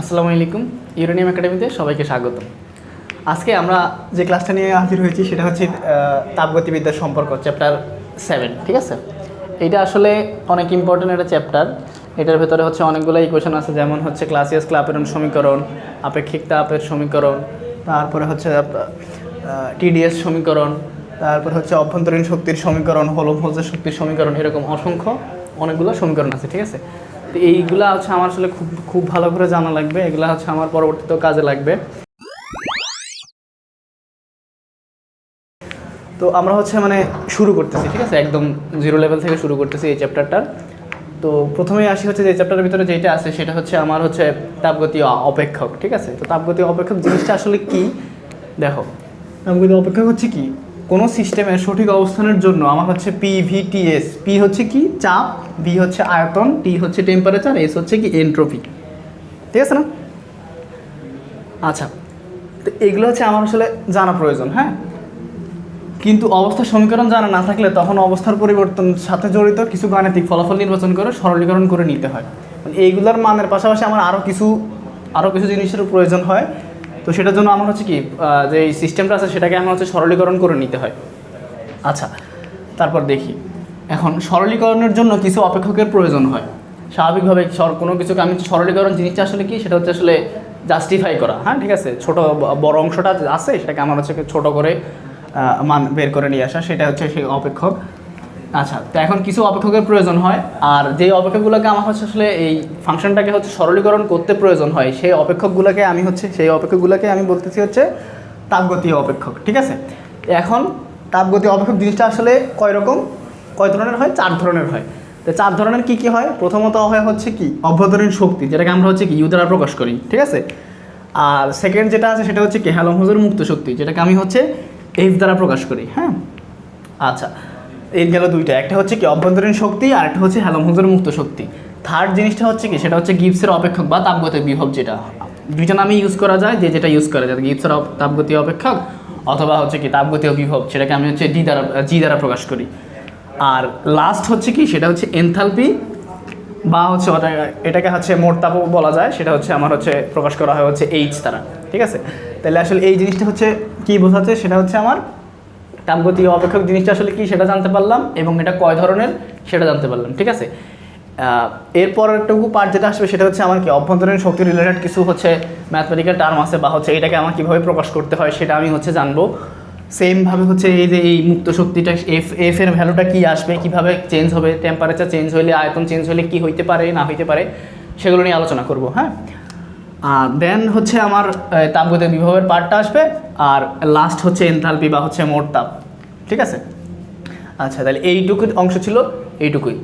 আসসালামু আলাইকুম, ইউরেনিয়াম একাডেমিতে সবাইকে স্বাগত আজকে আমরা যে ক্লাসটা নিয়ে হাজির হয়েছি সেটা হচ্ছে তাপগতিবিদ্যার সম্পর্ক চ্যাপ্টার সেভেন ঠিক আছে? এটা আসলে অনেক ইম্পর্টেন্ট একটা চ্যাপ্টার এটার ভেতরে হচ্ছে অনেকগুলো ইকুয়েশন আছে, যেমন হচ্ছে ক্লাসিয়াস ক্লাপেরন সমীকরণ, আপেক্ষিক তাপের সমীকরণ, তারপরে হচ্ছে টিডিএস সমীকরণ, তারপর হচ্ছে অভ্যন্তরীণ শক্তির সমীকরণ, হলম হলোভোজের শক্তির সমীকরণ, এরকম অসংখ্য অনেকগুলো সমীকরণ আছে, ঠিক আছে? তো এইগুলা হচ্ছে আমার আসলে খুব খুব ভালো করে জানা লাগবে। এগুলা হচ্ছে আমার পরবর্তীতেও কাজে লাগবে। তো আমরা হচ্ছে মানে শুরু করতেছি, ঠিক আছে? একদম জিরো লেভেল থেকে শুরু করতেছি এই চ্যাপ্টারটার তো প্রথমেই আসি হচ্ছে যে চ্যাপ্টারের ভিতরে যেটা আছে, সেটা হচ্ছে আমার হচ্ছে তাপগতি অ- অপেক্ষক, ঠিক আছে? তো তাপগতি অপেক্ষক জিনিসটা আসলে কি? দেখো। তাপগতি অপেক্ষক হচ্ছে কি? কোনো সিস্টেমের সঠিক অবস্থানের জন্য আমার হচ্ছে পিভিটিএস পি হচ্ছে কি? চাপ ভি হচ্ছে আয়তন টি হচ্ছে টেম্পারেচার এস হচ্ছে কি? এন্ট্রোপি ঠিক আছে না? আচ্ছা তো এগুলো হচ্ছে আমার আসলে জানা প্রয়োজন হ্যাঁ? কিন্তু অবস্থার সমীকরণ জানা না থাকলে তখন অবস্থার পরিবর্তন সাথে জড়িত কিছু গাণিতিক ফলাফল নির্বাচন করে সরলীকরণ করে নিতে হয়। মানে এইগুলোর মানের পাশাপাশি আমার আরও কিছু আরও কিছু জিনিসের প্রয়োজন হয়। তো সেটার জন্য আমার হচ্ছে কি যে এই সিস্টেমটা আছে সেটাকে আমার হচ্ছে সরলীকরণ করে নিতে হয়। আচ্ছা তারপর দেখি। এখন সরলীকরণের জন্য কিছু অপেক্ষকের প্রয়োজন হয়। স্বাভাবিকভাবে কোনো কিছুকে আমি সরলীকরণ জিনিসটা আসলে কি, সেটা হচ্ছে আসলে জাস্টিফাই করা। হ্যাঁ ঠিক আছে? ছোট বড় অংশটা আছে, সেটাকে আমার হচ্ছে ছোট করে মান বের করে নিয়ে আসা, সেটা হচ্ছে সেই অপেক্ষক। আচ্ছা তো এখন কিছু অপেক্ষকের প্রয়োজন হয়, আর যে অপেক্ষকগুলোকে আমার হচ্ছে আসলে এই ফাংশনটাকে হচ্ছে সরলীকরণ করতে প্রয়োজন হয়, সেই অপেক্ষকগুলোকে আমি হচ্ছে, সেই অপেক্ষকগুলোকে আমি বলতেছি হচ্ছে তাপগতীয় অপেক্ষক, ঠিক আছে? এখন তাপগতি অপেক্ষক জিনিসটা আসলে কয় রকম? কয় ধরনের হয়? চার ধরনের হয়। তো চার ধরনের কি কি হয়? প্রথমত হয় হচ্ছে কি? অভ্যন্তরীণ শক্তি, যেটাকে আমরা হচ্ছে কি? ইউ দ্বারা প্রকাশ করি, ঠিক আছে? আর সেকেন্ড যেটা আছে সেটা হচ্ছে কি? হ্যালোমোজের মুক্ত শক্তি, যেটাকে আমি হচ্ছে এফ দ্বারা প্রকাশ করি হ্যাঁ? আচ্ছা এই গেল দুইটা। একটা হচ্ছে কি অভ্যন্তরীণ শক্তি আর একটা হচ্ছে হ্যালোমোজের মুক্ত শক্তি। থার্ড জিনিসটা হচ্ছে কি, সেটা হচ্ছে গিপসের অপেক্ষক বা তাপগতিক বিভব যেটা। দুইটা নামই ইউজ করা যায়, যে যেটা ইউজ করা যায়। গিপসের তাপগতীয় অপেক্ষক অথবা হচ্ছে কি তাপগতীয় বিভব, সেটাকে আমি হচ্ছে ডি দ্বারা জি দ্বারা প্রকাশ করি। আর লাস্ট হচ্ছে কি, সেটা হচ্ছে এনথালপি বা হচ্ছে ওটা- এটাকে হচ্ছে মোট তাপও বলা যায়, সেটা হচ্ছে আমার হচ্ছে প্রকাশ করা হয় হচ্ছে এইচ দ্বারা। ঠিক আছে? তাহলে আসলে এই জিনিসটা হচ্ছে কি বোঝাচ্ছে, সেটা হচ্ছে আমার তাপগতীয় অপেক্ষক জিনিসটা আসলে কি সেটা জানতে পারলাম এবং এটা কয় ধরনের সেটা জানতে পারলাম ঠিক আছে? আহ, এরপরেরটুকু পার্ট যেটা আসবে সেটা হচ্ছে আমার কি অভ্যন্তরীণ শক্তি রিলেটেড কিছু হচ্ছে ম্যাথমেটিক্যাল টার্ম আছে বা হচ্ছে এটাকে আমার কীভাবে প্রকাশ করতে হয় সেটা আমি হচ্ছে জানব। সেমভাবে হচ্ছে এই যে এই মুক্ত শক্তিটা এফ এফ এর ভ্যালুটা কী আসবে কীভাবে চেঞ্জ হবে টেম্পারেচার চেঞ্জ হলে আয়তন চেঞ্জ হলে কি হইতে পারে না হইতে পারে সেগুলো নিয়ে আলোচনা করব হ্যাঁ? দেন হচ্ছে আমার তাপগতিক বিভবের পার্টটা আসবে, আর লাস্ট হচ্ছে এনথালপি বা হচ্ছে মোট তাপ, ঠিক আছে? আচ্ছা তাহলে এইটুকু অংশ ছিল, এইটুকুই।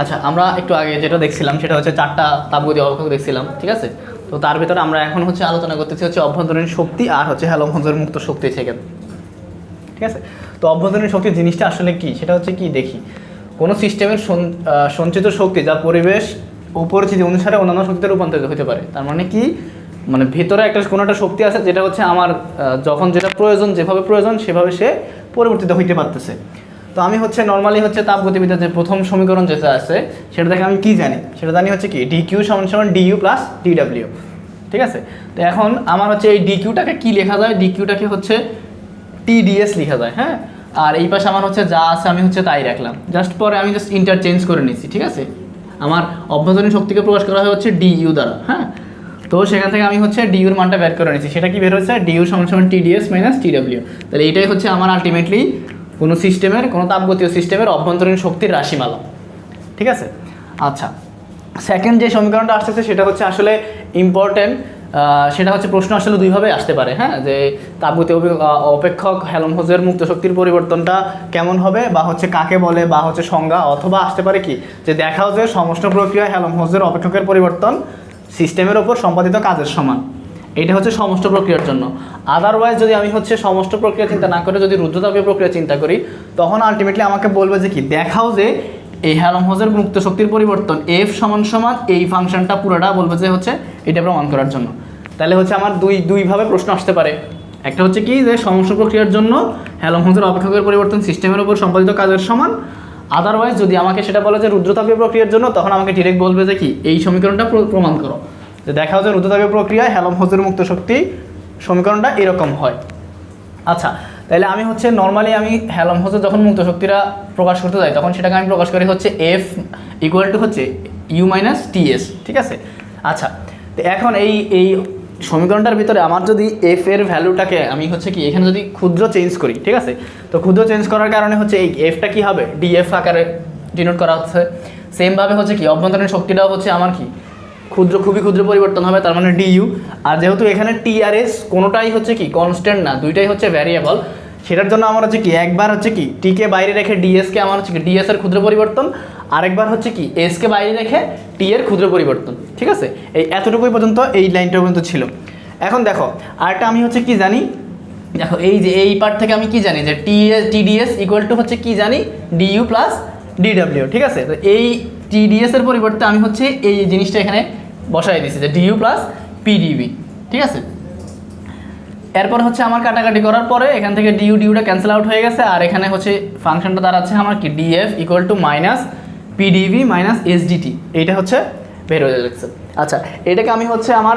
আচ্ছা আমরা একটু আগে যেটা দেখছিলাম, সেটা হচ্ছে চারটা তাপগতি অবক্ষক দেখছিলাম, ঠিক আছে? তো তার ভিতরে আমরা এখন হচ্ছে আলোচনা করতেছি হচ্ছে অভ্যন্তরীণ শক্তি আর হচ্ছে হ্যালোমোজের মুক্ত শক্তি থেকে। ঠিক আছে? তো অভ্যন্তরীণ শক্তির জিনিসটা আসলে কি? সেটা হচ্ছে কি? দেখি। কোনো সিস্টেমের সঞ্চিত শক্তি যা পরিবেশ ও পরিস্থিতি অনুসারে অন্যান্য শক্তিতে রূপান্তরিত হতে পারে। তার মানে কি? মানে ভেতরে একটা কোনো একটা শক্তি আছে যেটা হচ্ছে আমার যখন যেটা প্রয়োজন, যেভাবে প্রয়োজন, সেভাবে সে পরিবর্তিত হইতে পারতেছে। তো আমি হচ্ছে নর্মালি হচ্ছে তাপগতিবিদ্যার যে প্রথম সমীকরণ যেটা আছে, সেটা থেকে আমি কি জানি? সেটা জানি হচ্ছে কি ডি কিউ সমান সমান ডিইউ প্লাস ডিডাব্লিউ ঠিক আছে? তো এখন আমার হচ্ছে এই ডিকিউটাকে কি লেখা যায়? ডিকিউটাকে হচ্ছে টিডিএস লেখা যায় হ্যাঁ? আর এই পাশে আমার হচ্ছে যা আছে আমি হচ্ছে তাই রাখলাম। জাস্ট পরে আমি জাস্ট ইন্টারচেঞ্জ করে নিচ্ছি ঠিক আছে? আমার অভ্যন্তরীণ শক্তিকে প্রকাশ করা হয় হচ্ছে ডিইউ দ্বারা হ্যাঁ? তো সেখান থেকে আমি হচ্ছে ডিউর মানটা বের করে নিয়েছি। সেটা কি বের হচ্ছে ডিউ সমান সমান টিডিএস মাইনাস টিডাব্লিউ তাহলে এটাই হচ্ছে আমার আলটিমেটলি কোনো সিস্টেমের, কোনো তাপগতীয় সিস্টেমের অভ্যন্তরীণ শক্তির রাশিমালা। ঠিক আছে? আচ্ছা সেকেন্ড যে সমীকরণটা আসতেছে সেটা হচ্ছে আসলে ইম্পর্টেন্ট সেটা হচ্ছে প্রশ্ন আসলে দুইভাবে আসতে পারে হ্যাঁ? যে আহ, অপেক্ষক হেলমহোজের মুক্ত শক্তির পরিবর্তনটা কেমন হবে বা হচ্ছে কাকে বলে বা হচ্ছে সংজ্ঞা অথবা আসতে পারে কি যে দেখাও যে সমস্ত প্রক্রিয়া হেলমহোজের অপেক্ষকের পরিবর্তন সিস্টেমের ওপর সম্পাদিত কাজের সমান। এটা হচ্ছে সমস্ত প্রক্রিয়ার জন্য। আদারওয়াইজ যদি আমি হচ্ছে সমস্ত প্রক্রিয়া চিন্তা না করে যদি রুদ্রতাপীয় প্রক্রিয়া চিন্তা করি তখন আলটিমেটলি আমাকে বলবে যে কি দেখাও যে এই হ্যালমহোজের মুক্ত শক্তির পরিবর্তন এফ সমান সমান এই ফাংশনটা পুরোটা বলবে যে হচ্ছে এটা প্রমাণ করার জন্য। তাহলে হচ্ছে আমার দুই, দুইভাবে প্রশ্ন আসতে পারে। একটা হচ্ছে কি যে সমস্ত প্রক্রিয়ার জন্য হ্যালমহোজের অপেক্ষকের পরিবর্তন সিস্টেমের উপর সম্পাদিত কাজের সমান। আদারওয়াইজ যদি আমাকে সেটা বলে যে রুদ্রতাপীয় প্রক্রিয়ার জন্য, তখন আমাকে ডিরেক্ট বলবে যে কি, এই সমীকরণটা প্রমাণ করো। যে দেখা হচ্ছে রুদ্ধতাপীয় প্রক্রিয়ায় হেলমহোজের মুক্ত শক্তি সমীকরণটা এরকম হয়। আচ্ছা তাহলে আমি হচ্ছে নর্মালি আমি হেলমহোজের যখন মুক্ত শক্তিটা প্রকাশ করতে যাই, তখন সেটাকে আমি প্রকাশ করি হচ্ছে এফ ইকুয়াল টু হচ্ছে ইউ মাইনাস টিএস ঠিক আছে? আচ্ছা তো এখন এই এই সমীকরণটার ভিতরে আমার যদি এফ এর ভ্যালুটাকে আমি হচ্ছে কি, এখানে যদি ক্ষুদ্র চেঞ্জ করি, ঠিক আছে? তো ক্ষুদ্র চেঞ্জ করার কারণে হচ্ছে এই এফটা কি হবে? ডিএফ আকারে ডিনোট করা হচ্ছে। সেমভাবে হচ্ছে কি, অভ্যন্তরীণ শক্তিটাও হচ্ছে আমার কি, ক্ষুদ্র, খুবই ক্ষুদ্র পরিবর্তন হবে, তার মানে ডিইউ আর যেহেতু এখানে টি আর এস কোনোটাই হচ্ছে কি কনস্ট্যান্ট না, দুইটাই হচ্ছে ভ্যারিয়েবল সেটার জন্য আমার হচ্ছে কি, একবার হচ্ছে কি টিকে বাইরে রেখে ডিএসকে আমার হচ্ছে কি ডিএস এর ক্ষুদ্র পরিবর্তন, আরেকবার হচ্ছে কি এসকে বাইরে রেখে টি এর ক্ষুদ্র পরিবর্তন, ঠিক আছে? এই এতটুকুই পর্যন্ত এই লাইনটা পর্যন্ত ছিল। এখন দেখো, আরেকটা আমি হচ্ছে কি জানি, দেখো, এই যে এই পার্ট থেকে আমি কি জানি যে টিএস টিডিএস ইকুয়াল টু হচ্ছে কি জানি ডিইউ প্লাস ডিডাব্লিউ ঠিক আছে? তো এই টিডিএস এর পরিবর্তে আমি হচ্ছে এই জিনিসটা এখানে বসাই দিছি যে ডিইউ প্লাস পিডিবি ঠিক আছে? এরপর হচ্ছে আমার কাটাকাটি করার পরে এখান থেকে ডিউ ডিউটা ক্যান্সেল আউট হয়ে গেছে। আর এখানে হচ্ছে ফাংশনটা দাঁড়াচ্ছে আমার কি? DF equal to minus PDV minus SDT এইটা হচ্ছে বের হয়ে যাচ্ছে। আচ্ছা এটাকে আমি হচ্ছে আমার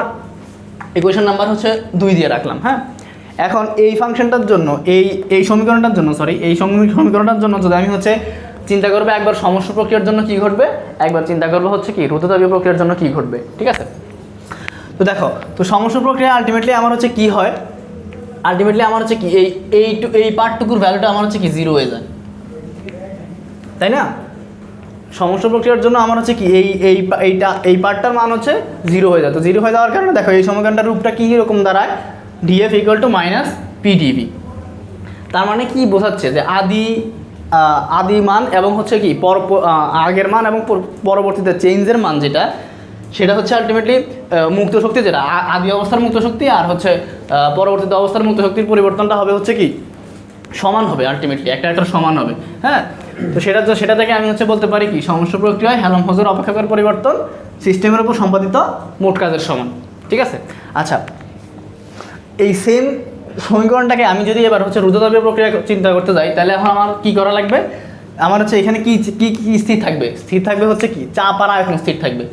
ইকুয়েশন নাম্বার হচ্ছে দুই দিয়ে রাখলাম হ্যাঁ? এখন এই ফাংশনটার জন্য, এই এই সমীকরণটার জন্য সরি এই সমী- সমীকরণটার জন্য যদি আমি হচ্ছে চিন্তা করব একবার সমস্যা প্রক্রিয়ার জন্য কি ঘটবে? একবার চিন্তা করব হচ্ছে কি রুদ্ধতাপীয় প্রক্রিয়ার জন্য কি ঘটবে? ঠিক আছে? তো দেখো, তো সমস্যা প্রক্রিয়া আলটিমেটলি আমার হচ্ছে কি হয়? আলটিমেটলি আমার হচ্ছে কি, এই এই এই পার্টটুকুর ভ্যালুটা আমার হচ্ছে কি জিরো হয়ে যায়। তাই না? সমস্যা প্রক্রিয়ার জন্য আমার হচ্ছে কি, এই এই, এইটা, এই পার্টটার মান হচ্ছে জিরো হয়ে যায়। তো জিরো হয়ে যাওয়ার কারণে দেখো, এই সমীকরণটার রূপটা কী রকম দাঁড়ায়? DF equal to minus PDB তার মানে কি বোঝাচ্ছে যে আদি আদি মান এবং হচ্ছে কি পর আগের মান এবং পর- পরবর্তীতে চেঞ্জের মান যেটা সেটা হচ্ছে আলটিমেটলি মুক্ত শক্তি যেটা আদি অবস্থার মুক্ত শক্তি আর হচ্ছে পরবর্তীতে অবস্থার মুক্ত শক্তির পরিবর্তনটা হবে হচ্ছে কি? সমান হবে আলটিমেটলি একটা একটা সমান হবে হ্যাঁ? তো সেটা সেটা থেকে আমি হচ্ছে বলতে পারি কি সমস্যা প্রক্রিয়ায় হেলমহোজের অপেক্ষাকর পরিবর্তন, সিস্টেমের উপর সম্পাদিত মোট কাজের সমান, ঠিক আছে? আচ্ছা এই সেম সমীকরণটাকে আমি যদি এবার হচ্ছে রুদ্রতাপীয় প্রক্রিয়া চিন্তা করতে যাই, তাহলে এখন আমার কী করা লাগবে? আমার হচ্ছে এখানে কী কী কী স্থির থাকবে? স্থির থাকবে হচ্ছে কি? চাপ আর আয়তন স্থির থাকবে।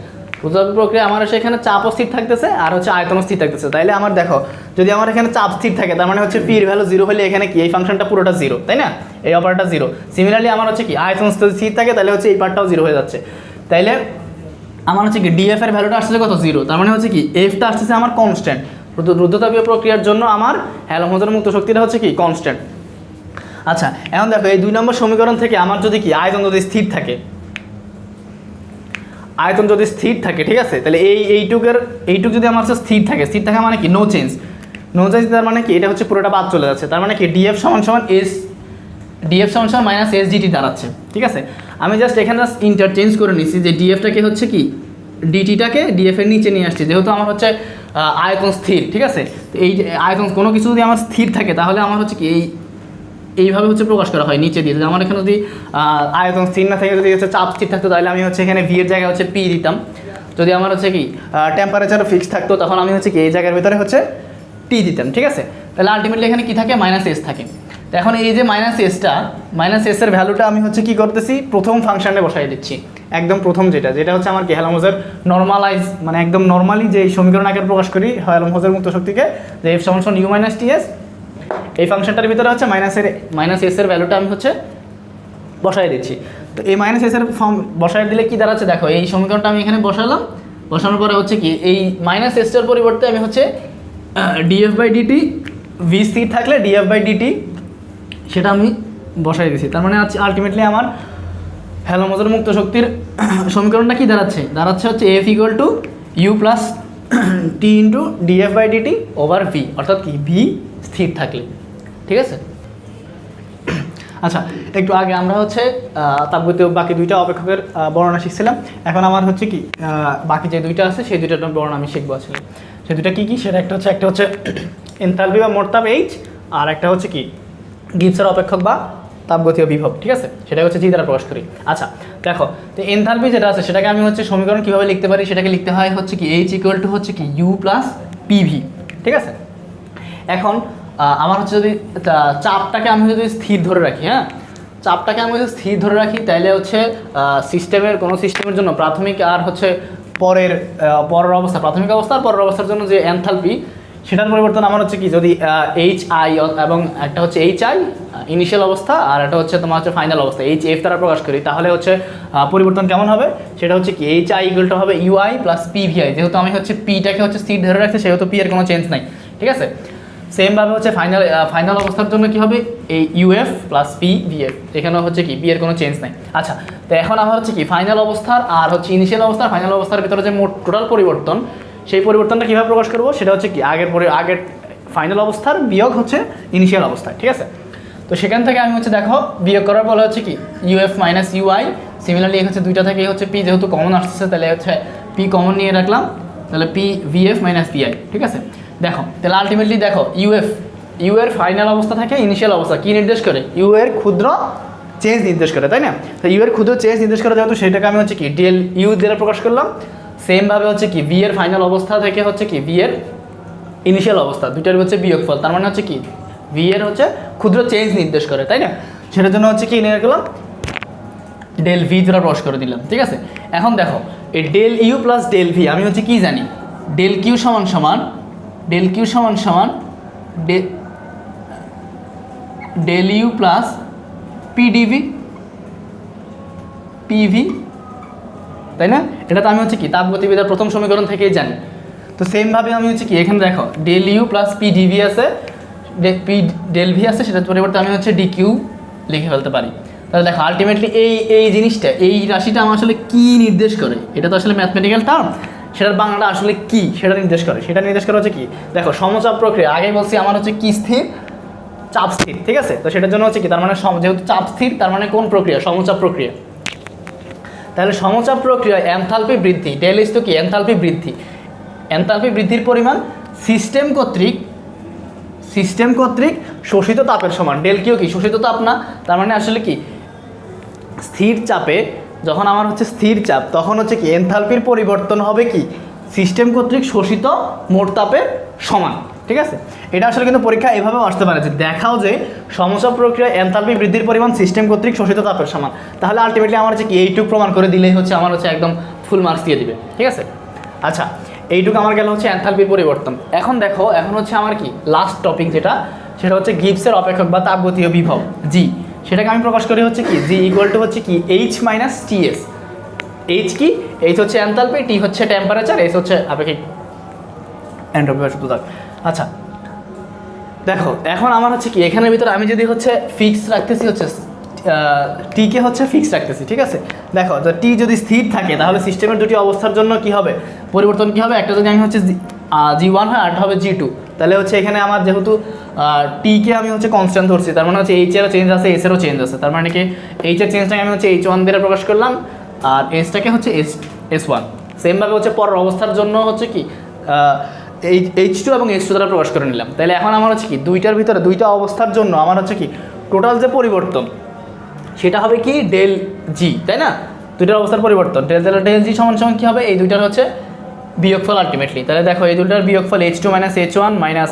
রুদ্রতাপীয় প্রক্রিয়া, আমার হচ্ছে এখানে চাপও স্থির থাকতেছে আর হচ্ছে আয়তন স্থির থাকতেছে। তাইলে আমার দেখো, যদি আমার এখানে চাপ স্থির থাকে, তার মানে হচ্ছে পির ভ্যালু জিরো হলে এখানে কি? এই ফাংশনটা পুরোটা জিরো, তাই না? এই অপারটা জিরো। সিমিলারলি আমার হচ্ছে কি? আয়তন স্থির থাকে তাহলে হচ্ছে এই পার্টটাও জিরো হয়ে যাচ্ছে। তাইলে আমার হচ্ছে কি? ডিএফ এর ভ্যালুটা আসছে কত? জিরো। তার মানে হচ্ছে কি? এফটা আসতেছে আমার কনস্ট্যান্ট রুদ্ধতাপীয় প্রক্রিয়ার জন্য আমার হেলমোজের মুক্ত শক্তিটা হচ্ছে কি? কনস্ট্যান্ট আচ্ছা এখন দেখো, এই দুই নম্বর সমীকরণ থেকে আমার যদি কি? আয়তন যদি স্থির থাকে আয়তন যদি স্থির থাকে, ঠিক আছে? তাহলে এই এইটুকের, এইটুক যদি আমার হচ্ছে স্থির থাকে, স্থির থাকা মানে কি? নো চেঞ্জ নো চেঞ্জ তার মানে কি? এটা হচ্ছে পুরোটা বাদ চলে যাচ্ছে। তার মানে কি? ডিএফ সমান সমান এস ডিএফ সমান সমান মাইনাস এস ডিটি দাঁড়াচ্ছে, ঠিক আছে? আমি জাস্ট এখানে জাস্ট ইন্টারচেঞ্জ করে নিচ্ছি যে ডিএফটাকে হচ্ছে কি? ডিটিটাকে ডিএফ এর নিচে নিয়ে আসছি। যেহেতু আমার হচ্ছে আয়তন স্থির, ঠিক আছে? এই আয়তন কোনো কিছু যদি আমার স্থির থাকে, তাহলে আমার হচ্ছে কি এই এইভাবে হচ্ছে প্রকাশ করা হয় নিচে দিয়ে। আমার এখানে যদি আয়তন স্থির না থাকে, যদি হচ্ছে চাপ স্থির থাকতো, তাহলে আমি হচ্ছে এখানে ভিয়ের জায়গায় হচ্ছে পি দিতাম। যদি আমার হচ্ছে কি টেম্পারেচার ফিক্স থাকতো, তখন আমি হচ্ছে কি এই জায়গার ভিতরে হচ্ছে টি দিতাম, ঠিক আছে? তাহলে আলটিমেটলি এখানে কি থাকে? মাইনাস এস থাকে। তো এখন এই যে মাইনাস এসটা মাইনাস এসের ভ্যালুটা আমি হচ্ছে কি করতেছি? প্রথম ফাংশানে বসাই দিচ্ছি। একদম প্রথম যেটা যেটা হচ্ছে আমার কি হেলামোজের নর্মালাইজ মানে একদম নর্মালি যে সমীকরণ আকারে প্রকাশ করি হেলামোজের মুক্ত শক্তিকে, যে এফ সমান ইউ মাইনাস টি এস এই ফাংশনটার ভিতরে হচ্ছে মাইনাসের মাইনাস এস এর ভ্যালুটা আমি হচ্ছে বসাই দিচ্ছি। তো এই মাইনাস এস এর ফর্ম বসাই দিলে কি দাঁড়াচ্ছে? দেখো, এই সমীকরণটা আমি এখানে বসালাম। বসানোর পরে হচ্ছে কি, এই মাইনাস এসটার পরিবর্তে আমি হচ্ছে ডিএফ বাই ডিটি ভি স্থির থাকলে ডিএফ বাই ডিটি সেটা আমি বসাই দিছি তার মানে আলটিমেটলি আমার হ্যালোমোজের মুক্ত শক্তির সমীকরণটা কি দাঁড়াচ্ছে? দাঁড়াচ্ছে হচ্ছে F equal to U plus T into DF by DT over V অর্থাৎ কি ভি স্থির থাকলে। ঠিক আছে? আচ্ছা একটু আগে আমরা হচ্ছে তাপগতীয় বাকি দুইটা অপেক্ষকের বর্ণনা শিখছিলাম। এখন আমার হচ্ছে কি বাকি যে দুইটা আছে, সেই দুইটার বর্ণনা আমি শিখব আসলে। সেই দুইটা কী কী? সেটা একটা হচ্ছে একটা হচ্ছে এনথালপি বা মোটতাপ এইচ আর একটা হচ্ছে কি গিবসের অপেক্ষক বা তাপগতীয় বিভব, ঠিক আছে? সেটা হচ্ছে জি দ্বারা প্রকাশ করি। আচ্ছা দেখো, তো এনথালপি যেটা আছে, সেটাকে আমি হচ্ছে সমীকরণ কীভাবে লিখতে পারি? সেটাকে লিখতে হয় হচ্ছে কি এইচ ইকুয়াল টু হচ্ছে কি ইউ প্লাস পিভি ঠিক আছে? এখন আমার হচ্ছে যদি চাপটাকে আমি যদি স্থির ধরে রাখি হ্যাঁ? চাপটাকে আমি যদি স্থির ধরে রাখি তাহলে হচ্ছে সিস্টেমের কোনো সিস্টেমের জন্য প্রাথমিক আর হচ্ছে পরের পরের অবস্থা, প্রাথমিক অবস্থা আর পরের অবস্থার জন্য যে এনথালপি সেটার পরিবর্তন আমার হচ্ছে কি, যদি এইচ আই এবং একটা হচ্ছে এইচ আই ইনিশিয়াল অবস্থা আর একটা হচ্ছে তোমার হচ্ছে ফাইনাল অবস্থা এইচ এফ দ্বারা প্রকাশ করি, তাহলে হচ্ছে পরিবর্তন কেমন হবে? সেটা হচ্ছে কি এইচ আই ইকুয়ালটা হবে ইউআই প্লাস পি ভিআই যেহেতু আমি হচ্ছে পিটাকে হচ্ছে স্থির ধরে রাখছি, সেহেতু পি এর কোনো চেঞ্জ নাই, ঠিক আছে? সেমভাবে হচ্ছে ফাইনাল ফাইনাল অবস্থার জন্য কি হবে? এই ইউএফ প্লাস পি ভিএফ এখানে হচ্ছে কি পি এর কোনো চেঞ্জ নাই। আচ্ছা তো এখন আমার হচ্ছে কি ফাইনাল অবস্থার আর হচ্ছে ইনিশিয়াল অবস্থার ফাইনাল অবস্থার ভিতরে যে মোট টোটাল পরিবর্তন, সেই পরিবর্তনটা কীভাবে প্রকাশ করব? সেটা হচ্ছে কি, আগের পরে, আগের ফাইনাল অবস্থার বিয়োগ হচ্ছে ইনিশিয়াল অবস্থায়, ঠিক আছে? তো সেখান থেকে আমি হচ্ছে দেখো, বিয়োগ করার ফলে হচ্ছে কি ইউএফ মাইনাস ইউআই সিমিলারলি হচ্ছে দুইটা থেকে হচ্ছে পি যেহেতু কমন আসতেছে, তাহলে হচ্ছে পি কমন নিয়ে রাখলাম, তাহলে পি ভিএফ মাইনাস পিআই ঠিক আছে? দেখো, তাহলে আলটিমেটলি দেখো ইউএফ ইউ এর ফাইনাল অবস্থা থাকে ইনিশিয়াল অবস্থা, কী নির্দেশ করে? ইউ এর ক্ষুদ্র চেঞ্জ নির্দেশ করে, তাই না? তো ইউ এর ক্ষুদ্র চেঞ্জ নির্দেশ করে যেহেতু, সেটাকে আমি হচ্ছে কি ডিএল ইউ দ্বারা প্রকাশ করলাম সেমভাবে হচ্ছে কি ভি এর ফাইনাল অবস্থা থেকে হচ্ছে কি ভি এর ইনিশিয়াল অবস্থা দুইটার হচ্ছে বিয়োগফল, তার মানে হচ্ছে কি ভি এর হচ্ছে ক্ষুদ্র চেঞ্জ নির্দেশ করে, তাই না? সেটার জন্য হচ্ছে কি নিয়ে গেলাম ডেল ভি দ্বারা প্রকাশ করে দিলাম, ঠিক আছে? এখন দেখো, এই del U plus del V আমি হচ্ছে কি জানি? ডেল কিউ সমান সমান ডেল কিউ সমান সমান del U plus PDV PV তাই না? এটা তো আমি হচ্ছে কি তাপগতিবিদ্যার প্রথম সমীকরণ থেকেই জানি। তো সেমভাবে আমি হচ্ছে কি, এখানে দেখো del U plus P DV আছে পি ডেল ভি আছে, সেটার পরিবর্তে আমি হচ্ছে ডি কিউ লিখে ফেলতে পারি। তাহলে দেখো আলটিমেটলি এই এই জিনিসটা, এই রাশিটা আমার আসলে কি নির্দেশ করে? এটা তো আসলে ম্যাথমেটিক্যাল টার্ম সেটার বাংলাটা আসলে কি সেটা নির্দেশ করে। সেটা নির্দেশ করে হচ্ছে কি? দেখো, সমচাপ প্রক্রিয়া, আগেই বলছি আমার হচ্ছে কি স্থির? চাপ স্থির, ঠিক আছে? তো সেটার জন্য হচ্ছে কি? তার মানে যেহেতু চাপ স্থির, তার মানে কোন প্রক্রিয়া? সমচাপ প্রক্রিয়া। তাহলে সমচাপ প্রক্রিয়া এনথালপি বৃদ্ধি, ডেল ইস তো কি? এনথালপি বৃদ্ধি। এনথালপি বৃদ্ধির পরিমাণ সিস্টেম কর্তৃক সিস্টেম কর্তৃক শোষিত তাপের সমান। ডেল কিউ কি? শোষিত তাপ না। তার মানে আসলে কি? স্থির চাপে যখন আমার হচ্ছে স্থির চাপ, তখন হচ্ছে কি এনথালপির পরিবর্তন হবে কি? সিস্টেম কর্তৃক শোষিত মোট তাপের সমান, ঠিক আছে? এটা আসলে কিন্তু পরীক্ষা এভাবেও আসতে পারে যে দেখাও যে সমস্যা প্রক্রিয়া এনথালপি বৃদ্ধির পরিমাণ সিস্টেম কর্তৃক শোষিত তাপের সমান। তাহলে আলটিমেটলি আমার হচ্ছে কি এইটুকু প্রমাণ করে দিলেই হচ্ছে আমার হচ্ছে একদম ফুল মার্কস দিয়ে দিবে, ঠিক আছে? আচ্ছা এইটুকু আমার গেল হচ্ছে এনথালপির পরিবর্তন। এখন দেখো, এখন হচ্ছে আমার কি লাস্ট টপিক যেটা, সেটা হচ্ছে গিবসের অপেক্ষক বা তাপগতীয় বিভব। জি সেটাকে আমি প্রকাশ করি হচ্ছে কি জি ইকুয়াল টু হচ্ছে কি এইচ মাইনাস টিএস এইচ কি? এইচ হচ্ছে এনথালপি টি হচ্ছে টেম্পারেচার এস হচ্ছে আপেক্ষিক এন্ট্রপি বা আচ্ছা দেখো, এখন আমার হচ্ছে কি, এখানের ভিতরে আমি যদি হচ্ছে ফিক্স রাখতেছি হচ্ছে টিকে হচ্ছে ফিক্স রাখতেছি, ঠিক আছে? দেখো, তো টি যদি স্থির থাকে, তাহলে সিস্টেমের দুটি অবস্থার জন্য কি হবে? পরিবর্তন কি হবে? একটা যদি আমি হচ্ছে জি ওয়ান হয় আরটা হবে জি টু তাহলে হচ্ছে এখানে আমার যেহেতু টিকে আমি হচ্ছে কনস্ট্যান্ট ধরছি, তার মানে হচ্ছে এইচ এরও চেঞ্জ আছে এস এরও চেঞ্জ আছে, তার মানে কি এইচ এর চেঞ্জটাকে আমি হচ্ছে এইচ ওয়ান দিয়ে প্রকাশ করলাম, আর এসটাকে হচ্ছে এস এস ওয়ান সেমভাবে হচ্ছে পরের অবস্থার জন্য হচ্ছে কি এইচ টু এবং এইচ টু দ্বারা প্রকাশ করে নিলাম। তাহলে এখন আমার হচ্ছে কি, দুইটার ভিতরে, দুইটা অবস্থার জন্য আমার হচ্ছে কি টোটাল যে পরিবর্তন, সেটা হবে কি ডেল জি তাই না? দুইটার অবস্থার পরিবর্তন ডেল তাহলে ডেল জি সমান সমান কী হবে? এই দুইটার হচ্ছে বিয়োগফল আলটিমেটলি তাহলে দেখো এই দুইটার বিয়োগফল H two minus H one minus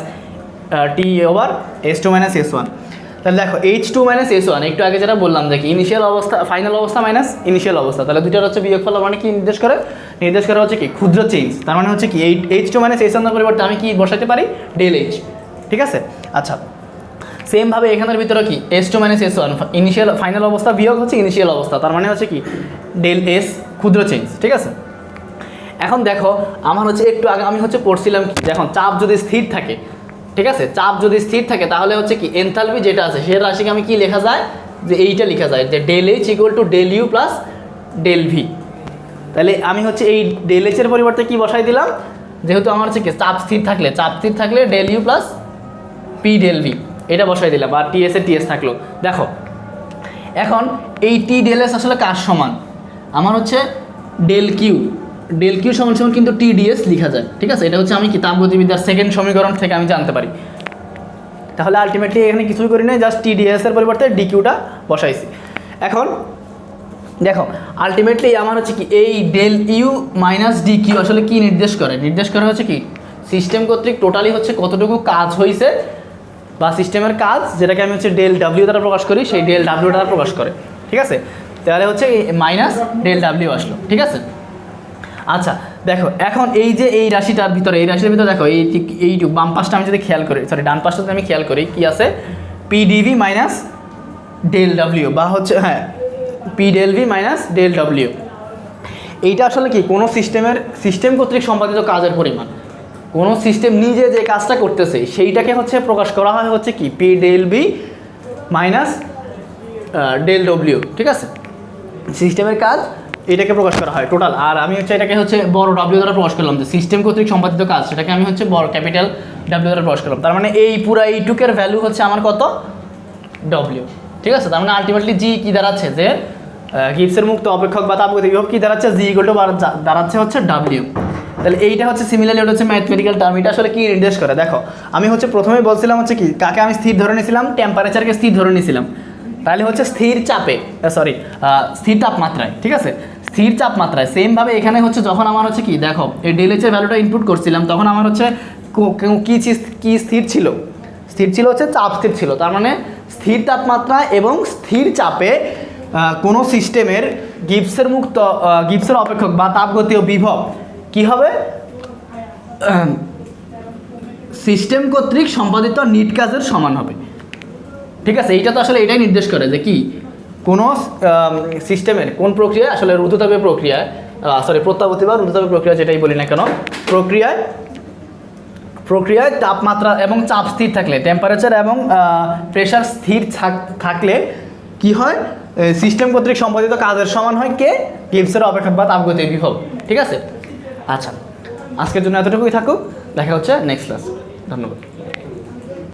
T over H two minus S one তাহলে দেখো H two minus S one একটু আগে যেটা বললাম দেখি ইনিশিয়াল অবস্থা ফাইনাল অবস্থা মাইনাস ইনিশিয়াল অবস্থা। তাহলে দুইটার হচ্ছে বিয়োগফল মানে কি নির্দেশ করে? নির্দেশ করে হচ্ছে কি? ক্ষুদ্র চেঞ্জ তার মানে হচ্ছে কি eight H two minus S ওয়ানের পরিবর্তে আমি কি বসাতে পারি? ডেল এইচ ঠিক আছে? আচ্ছা। সেমভাবে এখানের ভিতরে কি? S two minus S one initial final অবস্থা বিয়োগ হচ্ছে ইনিশিয়াল অবস্থা। তার মানে হচ্ছে কি? ডেল এস ক্ষুদ্র চেঞ্জ ঠিক আছে? এখন দেখো, আমার হচ্ছে একটু আগে আমি হচ্ছে পড়ছিলাম কি, দেখুন, চাপ যদি স্থির থাকে, ঠিক আছে? চাপ যদি স্থির থাকে, তাহলে হচ্ছে কি এনথালপি যেটা আছে, সে রাশিকে আমি কি লেখা যায়? যে এইটা লেখা যায়, যে del H equal to del U plus del V তাহলে আমি হচ্ছে এই ডেল এইচের পরিবর্তে কি বসাই দিলাম? যেহেতু আমার হচ্ছে কি, চাপ স্থির থাকলে, চাপ স্থির থাকলে del U plus P del V এটা বসাই দিলাম, আর টিএস এর টিএস থাকল। দেখো, এখন এই টি ডেল এস আসলে কার সমান? আমার হচ্ছে ডেল কিউ ডেল কিউ সমান সমান কিন্তু টি ডিএস লেখা যায়, ঠিক আছে? এটা হচ্ছে আমি কি তাপগতিবিদ্যার সেকেন্ড সমীকরণ থেকে আমি জানতে পারি। তাহলে আলটিমেটলি এখানে কিছুই করি নাই জাস্ট টি ডিএস এর পরিবর্তে ডি কিউটা বসাইছি। এখন, দেখো আলটিমেটলি আমার হচ্ছে কি এই del U minus D Q আসলে কি নির্দেশ করে? নির্দেশ করে হচ্ছে কি সিস্টেম কর্তৃক টোটালি হচ্ছে কতটুকু কাজ হয়েছে বা সিস্টেমের কাজ, যেটাকে আমি হচ্ছে ডেল ডাব্লিউ দ্বারা প্রকাশ করি, সেই ডেল ডাব্লিউ দ্বারা প্রকাশ করে, ঠিক আছে? তাহলে হচ্ছে মাইনাস ডেল ডাব্লিউ আসলো, ঠিক আছে? আচ্ছা দেখো, এখন এই যে এই রাশিটার ভিতরে, এই রাশির ভিতরে দেখো, এই এইটুকু বাম পাশটা আমি যদি খেয়াল করি সরি ডান পাশটা যদি আমি খেয়াল করি, কি আছে? পিডিভি মাইনাস ডেল ডাব্লিউ বা হচ্ছে হ্যাঁ P V minus del W এইটা আসলে কি? কোনো সিস্টেমের, সিস্টেম কর্তৃক সম্পাদিত কাজের পরিমাণ। কোনো সিস্টেম নিজে যে কাজটা করতেছে, সেইটাকে হচ্ছে প্রকাশ করা হয় হচ্ছে কি? P del B minus del W ঠিক আছে? সিস্টেমের কাজ এটাকে প্রকাশ করা হয় টোটাল আর আমি হচ্ছে এটাকে হচ্ছে বড় ডাব্লিউ দ্বারা প্রকাশ করলাম যে সিস্টেম কর্তৃক সম্পাদিত কাজ, সেটাকে আমি হচ্ছে বড় ক্যাপিটাল ডাব্লিউ দ্বারা প্রকাশ করলাম। তার মানে এই পুরো এইটুকের ভ্যালু হচ্ছে আমার কত? ডব্লিউ ঠিক আছে? তার মানে আলটিমেটলি জি কি দাঁড়াচ্ছে? যে গিপসের মুক্ত অপেক্ষক বা তাপগতিক বিভব কি দাঁড়াচ্ছে? জি ইকুয়াল টু দাঁড়াচ্ছে হচ্ছে ডাব্লিউ তাহলে এইটা হচ্ছে সিমিলারলি ওটা হচ্ছে ম্যাথমেটিক্যাল টার্ম এটা আসলে কি নির্দেশ করে? দেখো, আমি হচ্ছে প্রথমেই বলছিলাম হচ্ছে কি, কাকে আমি স্থির ধরে নিয়েছিলাম? টেম্পারেচারকে স্থির ধরে নিয়েছিলাম। তাহলে হচ্ছে স্থির চাপে সরি স্থির তাপমাত্রায়, ঠিক আছে? স্থির তাপমাত্রায় সেমভাবে এখানে হচ্ছে যখন আমার হচ্ছে কি, দেখো, এই ডেলেচের ভ্যালুটা ইনপুট করছিলাম, তখন আমার হচ্ছে কো- চিজ কি স্থির ছিল? স্থির ছিল হচ্ছে চাপ স্থির ছিল। তার মানে স্থির তাপমাত্রা এবং স্থির চাপে কোনো সিস্টেমের গিপসের মুক্ত গিপসের অপেক্ষক বা তাপগতীয় বিভব কি হবে? সিস্টেম কর্তৃক সম্পাদিত নিট কাজের সমান হবে। ঠিক আছে? এইটা তো আসলে এটাই নির্দেশ করে যে কি কোনো সিস্টেমের, কোন প্রক্রিয়ায় আসলে রুদ্ধতাপীয় প্রক্রিয়ায় সরি প্রত্যাবর্তী বা রুদ্ধতাপীয় প্রক্রিয়া যেটাই বলি না কেন, প্রক্রিয়ায় প্রক্রিয়ায় তাপমাত্রা এবং চাপ স্থির থাকলে টেম্পারেচার এবং প্রেশার স্থির থাক- থাকলে কি হয়? সিস্টেম কর্তৃক সম্পাদিত কাজের সমান হয় কে? গিবসের অপেক্ষক বা তাপগতিক বিভব, ঠিক আছে? আচ্ছা আজকের জন্য এতটুকুই থাকুক, দেখা হচ্ছে নেক্সট ক্লাস ধন্যবাদ।